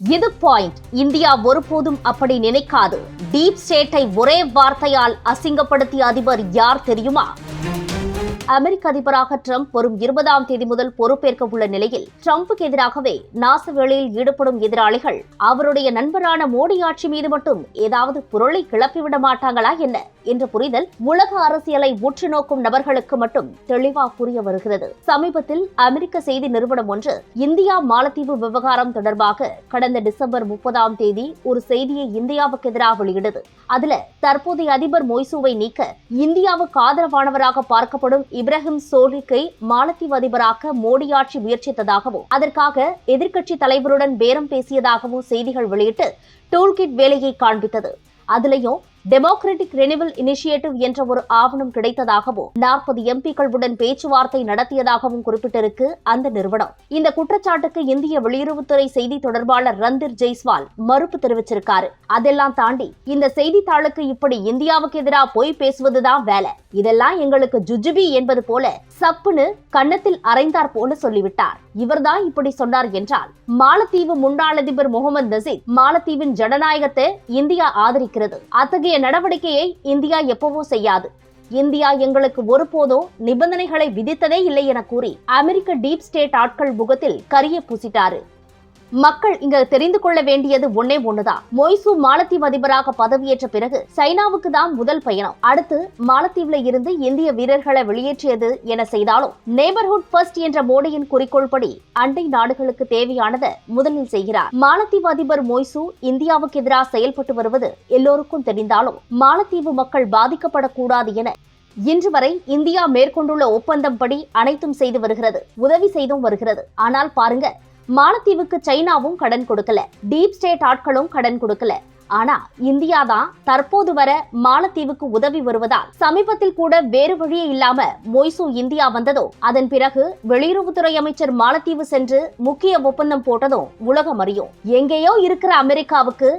இது point. India ஒருபோதும் அப்படி நினைக்காது. டீப் ஸ்டேட்டை ஒரே வார்த்தையால் அசிங்கப்படுத்திய அதிபர் யார் தெரியுமா? அமெரிக்க அதிபராக ட்ரம்ப் வரும் இருபதாம் தேதி முதல் பொறுப்பேற்க உள்ள நிலையில் ட்ரம்புக்கு எதிராகவே நாச வேளையில் ஈடுபடும் எதிராளிகள் அவருடைய நண்பரான மோடி ஆட்சி மீது மட்டும் ஏதாவது பொருளை கிளப்பிவிட மாட்டாங்களா என்ன? என்ற புரிதல் உலக அரசியலை உற்று நோக்கும் நபர்களுக்கு மட்டும் தெளிவாக புரிய வருகிறது. சமீபத்தில் அமெரிக்க செய்தி நிறுவனம் ஒன்று இந்தியா மாலத்தீவு விவகாரம் தொடர்பாக கடந்த டிசம்பர் முப்பதாம் தேதி ஒரு செய்தியை இந்தியாவுக்கு எதிராக வெளியிட்டது. அதுல தற்போதைய அதிபர் மொய்சுவை நீக்க இந்தியாவுக்கு ஆதரவானவராக பார்க்கப்படும் இப்ராஹிம் சோலிக்கை மாலத்தீவு அதிபராக மோடி ஆட்சி முயற்சித்ததாகவும் அதற்காக எதிர்க்கட்சி தலைவருடன் பேரம் பேசியதாகவும் செய்திகள் வெளியிட்டு டூல்கிட் வேலையை காண்பித்தது. அதுலயும் டெமோக்ராட்டிக் ரெனிவல் இனிஷியேட்டிவ் என்ற ஒரு ஆவணம் கிடைத்ததாகவும் நாற்பது எம்பிக்களுடன் பேச்சுவார்த்தை நடத்தியதாகவும் குறிப்பிட்டிருக்கு அந்த நிறுவனம். இந்த குற்றச்சாட்டுக்கு இந்திய வெளியுறவுத்துறை செய்தி தொடர்பாளர் ரந்தீர் ஜெய்ஸ்வால் மறுப்பு தெரிவிச்சிருக்காரு. அதெல்லாம் தாண்டி இந்த செய்தித்தாளுக்கு இப்படி இந்தியாவுக்கு எதிராக போய் பேசுவதுதான் வேலை. இதெல்லாம் எங்களுக்கு ஜுஜுபி என்பது போல சப்புன்னு கன்னத்தில் அரைந்தார் போல சொல்லிவிட்டார். இவர்தான் இப்படி சொன்னார் என்றால் மாலத்தீவு முன்னாள் அதிபர் முகமது நசீத் மாலத்தீவின் ஜனநாயகத்தை இந்தியா ஆதரிக்கிறது. அத்தகைய நடவடிக்கையை இந்தியா எப்பவோ செய்யாது. இந்தியா எங்களுக்கு ஒருபோதும் நிபந்தனைகளை விதித்ததே இல்லை என கூறி அமெரிக்க டீப் ஸ்டேட் ஆட்கள் முகத்தில் கரிய பூசிட்டாரு. மக்கள் இங்க தெரிந்து கொள்ள வேண்டியது ஒன்னே ஒண்ணுதான் மொய்சு மாலத்தீவு அதிபராக பதவியேற்ற பிறகு சைனாவுக்கு தான் முதல் பயணம். அடுத்து மாலத்தீவுல இருந்து இந்திய வீரர்களை வெளியேற்றியது என செய்தாலும் நேபர்ஹுட் ஃபர்ஸ்ட் என்ற மோடியின் குறிக்கோள் படி அண்டை நாடுகளுக்கு தேவையானதை முதலில் செய்கிறார். மாலத்தீவு அதிபர் மொய்சு இந்தியாவுக்கு எதிராக செயல்பட்டு வருவது எல்லோருக்கும் தெரிந்தாலும் மாலத்தீவு மக்கள் பாதிக்கப்படக்கூடாது என இன்று வரை இந்தியா மேற்கொண்டுள்ள ஒப்பந்தம் படி அனைத்தும் செய்து வருகிறது உதவி செய்தும் வருகிறது. ஆனால் பாருங்க மாலத்தீவுக்கு சைனாவும் கடன் கொடுக்கல. டீப் ஸ்டேட் ஆட்களும் கடன் கொடுக்கல. ஆனா இந்தியா தான் தற்போது வர மாலத்தீவுக்கு உதவி வருவதால் சமீபத்தில் கூட வேறு வழியே இல்லாம மொய்சு இந்தியா வந்ததோ அதன் பிறகு வெளியுறவுத்துறை அமைச்சர் மாலத்தீவு சென்று முக்கிய ஒப்பந்தம் போட்டதும் உலகம் அறியும். எங்கேயோ இருக்கிற அமெரிக்காவுக்கு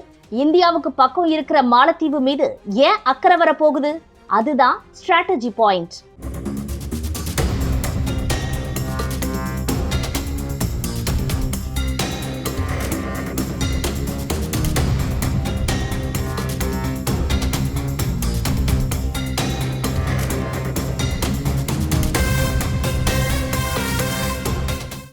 இந்தியாவுக்கு பக்கம் இருக்கிற மாலத்தீவு மீது ஏன் அக்கறை வர போகுது அதுதான் ஸ்ட்ராட்டஜி பாயிண்ட்